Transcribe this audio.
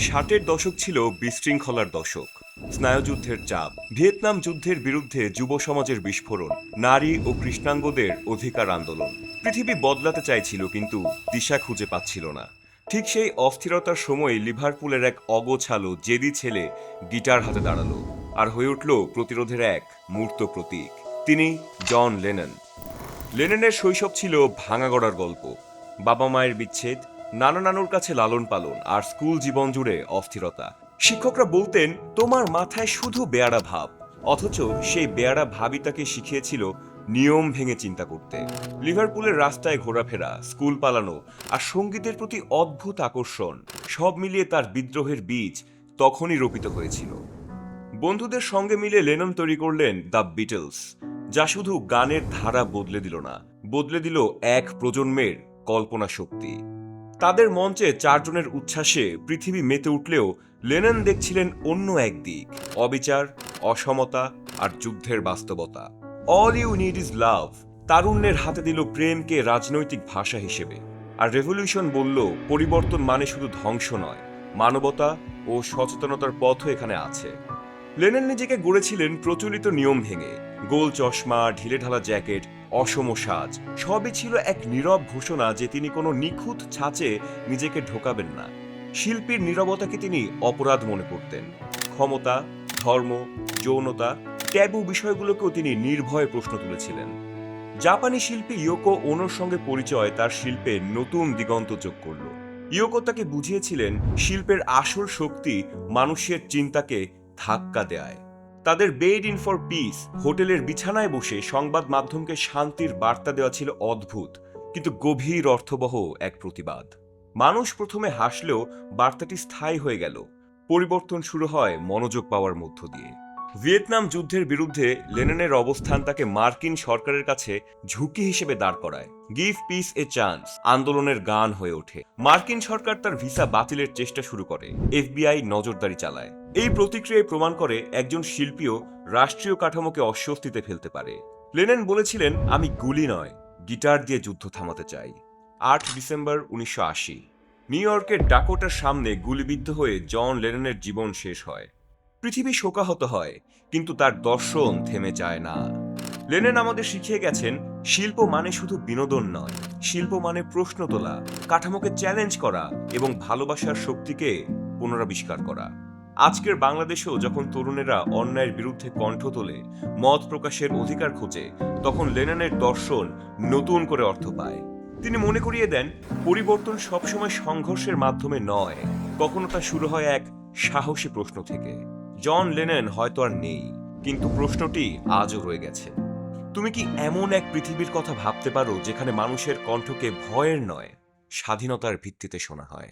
ষাটের দশক ছিল বিশৃঙ্খলার দশক। স্নায়ুযুদ্ধের চাপ, ভিয়েতনাম যুদ্ধের বিরুদ্ধে যুব সমাজের বিস্ফোরণ, নারী ও কৃষ্ণাঙ্গদের অধিকার আন্দোলন। পৃথিবী বদলাতে চাইছিল কিন্তু দিশা খুঁজে পাচ্ছিল না। ঠিক সেই অস্থিরতার সময় লিভারপুলের এক অগোছালো, জেদি ছেলে গিটার হাতে দাঁড়াল আর হয়ে উঠল প্রতিরোধের এক মূর্ত প্রতীক। তিনি জন লেনন। লেনেনের শৈশব ছিল ভাঙাগড়ার গল্প। বাবা মায়ের বিচ্ছেদ নানা নানুর কাছে লালন পালন আর স্কুল জীবন জুড়ে অস্থিরতা। শিক্ষকরা বলতেন, তোমার মাথায় শুধু বেয়ারা ভাব, অথচ সেই বেয়ারা ভাবই তাকে শিখিয়েছিল নিয়ম ভেঙে চিন্তা করতে। লিভারপুলের রাস্তায় ঘোরাফেরা, স্কুল পালানো আর সঙ্গীতের প্রতি অদ্ভুত আকর্ষণ, সব মিলিয়ে তার বিদ্রোহের বীজ তখনই রোপিত হয়েছিল। বন্ধুদের সঙ্গে মিলে লেনন তৈরি করলেন দ্য বিটলস, যা শুধু গানের ধারা বদলে দিল না, বদলে দিল এক প্রজন্মের কল্পনা শক্তি। তাদের মঞ্চে চারজনের উচ্ছ্বাসে পৃথিবী মেতে উঠলেও লেনন দেখছিলেন অন্য এক দিক, অবিচার, অসমতা আর যুদ্ধের বাস্তবতা। All you need is love তারুণ্যের হাতে দিল প্রেমকে রাজনৈতিক ভাষা হিসেবে। আর রেভলিউশন বলল, পরিবর্তন মানে শুধু ধ্বংস নয়, মানবতা ও সচেতনতার পথও এখানে আছে। লেনেন নিজেকে গড়েছিলেন প্রচলিত নিয়ম ভেঙে। গোল চশমা ঢিলেঢালা জ্যাকেট, অসম সাজ, সবই ছিল এক নীরব ঘোষণা যে তিনি কোনো নিখুঁত ছাঁচে নিজেকে ঢোকাবেন না। শিল্পীর নীরবতাকে তিনি অপরাধ মনে করতেন। ক্ষমতা, ধর্ম, যৌনতা, ট্যাবু বিষয়গুলোকেও তিনি নির্ভয়ে প্রশ্ন তুলেছিলেন। জাপানি শিল্পী ইয়োকো ওনোর সঙ্গে পরিচয় তার শিল্পে নতুন দিগন্ত যোগ করল। ইয়োকো তাকে বুঝিয়েছিলেন, শিল্পের আসল শক্তি মানুষের চিন্তাকে ধাক্কা দেয় তাদের বেড ইন ফর পিস হোটেলের বিছানায় বসে সংবাদ মাধ্যমকে শান্তির বার্তা দেওয়া ছিল অদ্ভুত, কিন্তু গভীর অর্থবহ এক প্রতিবাদ। মানুষ প্রথমে হাসলেও বার্তাটি স্থায়ী হয়ে গেল। পরিবর্তন শুরু হয় মনোযোগ পাওয়ার মধ্য দিয়ে। ভিয়েতনাম যুদ্ধের বিরুদ্ধে লেনেনের অবস্থান তাকে মার্কিন সরকারের কাছে ঝুঁকি হিসেবে দাঁড় করায়। গিভ পিস এ চান্স আন্দোলনের গান হয়ে ওঠে। মার্কিন সরকার তার ভিসা বাতিলের চেষ্টা শুরু করে। এফবিআই নজরদারি চালায়। এই প্রতিক্রিয়ায় প্রমাণ করে একজন শিল্পীও রাষ্ট্রীয় কাঠামোকে অস্বস্তিতে ফেলতে পারে। লেনেন বলেছিলেন, আমি গুলি নয়, গিটার দিয়ে যুদ্ধ থামাতে চাই। আট ডিসেম্বর উনিশশো আশি, নিউ ইয়র্কের ডাকোটার সামনে গুলিবিদ্ধ হয়ে জন লেননের জীবন শেষ হয়। পৃথিবী শোকাহত হয়, কিন্তু তার দর্শন থেমে যায় না। লেনেন আমাদের শিখিয়ে গেছেন, শিল্প মানে শুধু বিনোদন নয়, শিল্প মানে প্রশ্ন তোলা, কাঠামোকে চ্যালেঞ্জ করা এবং ভালোবাসার শক্তিকে পুনরাবিষ্কার করা। আজকের বাংলাদেশেও যখন তরুণেরা অন্যায়ের বিরুদ্ধে কণ্ঠ তোলে, মত প্রকাশের অধিকার খোঁজে, তখন লেনেনের দর্শন নতুন করে অর্থ পায়। তিনি মনে করিয়ে দেন, পরিবর্তন সবসময় সংঘর্ষের মাধ্যমে নয়, কখনো তা শুরু হয় এক সাহসী প্রশ্ন থেকে। জন লেনেন হয়তো আর নেই, কিন্তু প্রশ্নটি আজও রয়ে গেছে। তুমি কি এমন এক পৃথিবীর কথা ভাবতে পারো যেখানে মানুষের কণ্ঠকে ভয়ের নয়, স্বাধীনতার ভিত্তিতে শোনা হয়?